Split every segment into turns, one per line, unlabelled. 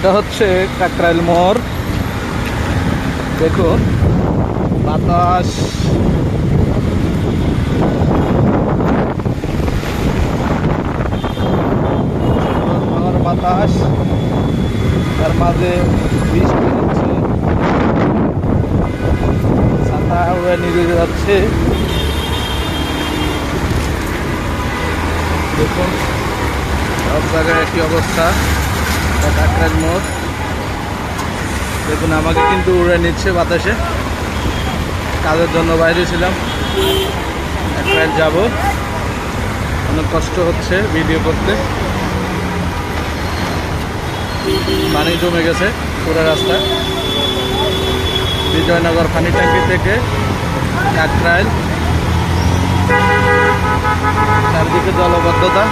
এটা হচ্ছে কাকরাইল মোড়। দেখুন, বাতাস। বাতাস, তার মাঝে বৃষ্টি হচ্ছে। ছাতা উড়ে নিয়ে যাচ্ছে। দেখুন, সব জায়গায় একই অবস্থা। কাকরাজ মোড়। দেখুন, আমাকে কিন্তু উড়ে নিচ্ছে বাতাসে। কাজের জন্য বাইরে ছিলাম। কাকরাজ যাব। অনেক কষ্ট হচ্ছে ভিডিও করতে। পানি জমে গেছে পুরো রাস্তা। বিজয়নগর পানি ট্যাঙ্কি থেকে কাকরাইল চারদিকে জলবদ্ধতা।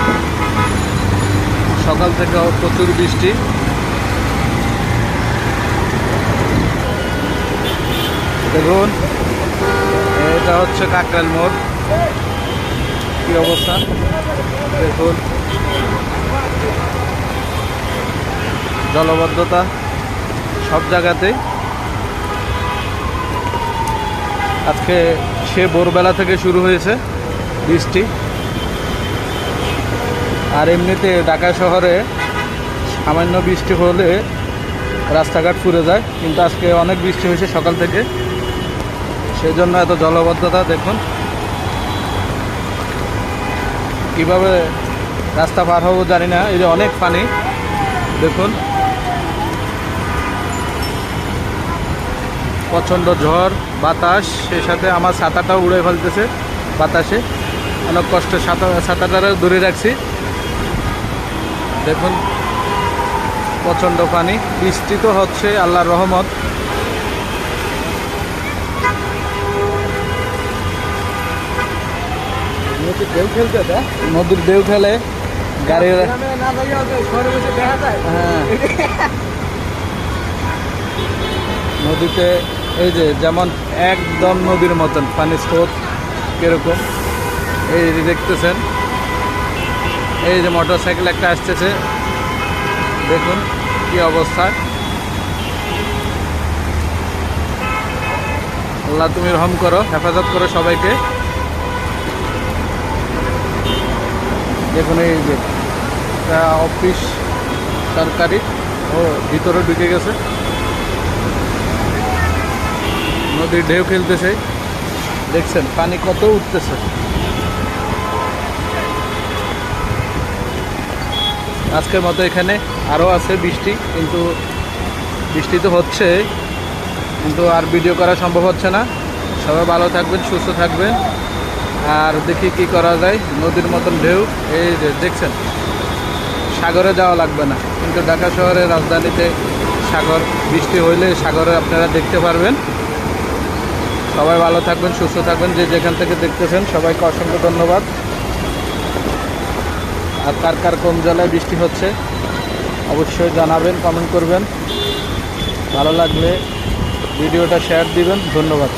সকাল থেকে প্রচুর বৃষ্টি। দেখুন, এটা হচ্ছে কাকরাইল মোড়। কি অবস্থা? দেখুন। জলবদ্ধতা সব জায়গাতেই। আজকে সে ভোরবেলা থেকে শুরু হয়েছে বৃষ্টি। আর এমনিতে ঢাকা শহরে সামান্য বৃষ্টি হলে রাস্তাঘাট পুড়ে যায়, কিন্তু আজকে অনেক বৃষ্টি হয়েছে সকাল থেকে। সেই জন্য এত জলবদ্ধতা, দেখুন। কীভাবে রাস্তা পার হব জানি না, এই যে অনেক পানি, দেখুন। প্রচণ্ড ঝড়, বাতাস, সেই সাথে আমার ছাতাটাও উড়ে ফেলতেছে বাতাসে। অনেক কষ্ট ছাতা ছাতাটারে দূরে রাখছি। দেখুন প্রচণ্ড পানি। বৃষ্টি তো হচ্ছে আল্লাহর রহমত।
নদীর ঢেউ
ঢেউ খেলে
যায়?
হ্যাঁ। নদীতে এই যে যেমন একদম নদীর মতন পানি স্রোত কীরকম এই দেখতেছেন। এই যে মোটর সাইকেল একটা আসতেছে। দেখুন কি অবস্থা। আল্লাহ তুমি রহম করো, হেফাজত করো সবাইকে। দেখুন এই যে অফিস সরকারি, ও ভিতরে ঢুকে গেছে। নদীর ঢেউ খেলতেছে। দেখছেন, পানি কত উঠতেছে। আজকের মতো এখানে আরও আছে বৃষ্টি, কিন্তু বৃষ্টি তো হচ্ছে, কিন্তু আর ভিডিও করা সম্ভব হচ্ছে না। সবাই ভালো থাকবেন, সুস্থ থাকবেন। আর দেখি কি করা যায়, নদীর মতন ঢেউ, এই দেখছেন, সাগরে যাওয়া লাগবে না। কিন্তু ঢাকা শহরের রাজধানীতে সাগর, বৃষ্টি হইলে সাগরে আপনারা দেখতে পারবেন। সবাই ভালো থাকবেন, সুস্থ থাকবেন, যে যেখান থেকে দেখতেছেন, সবাইকে অসংখ্য ধন্যবাদ। আর কার কার কোন জেলায় বৃষ্টি হচ্ছে, অবশ্যই জানাবেন কমেন্ট করবেন। ভালো লাগলে ভিডিওটা শেয়ার দিবেন। ধন্যবাদ।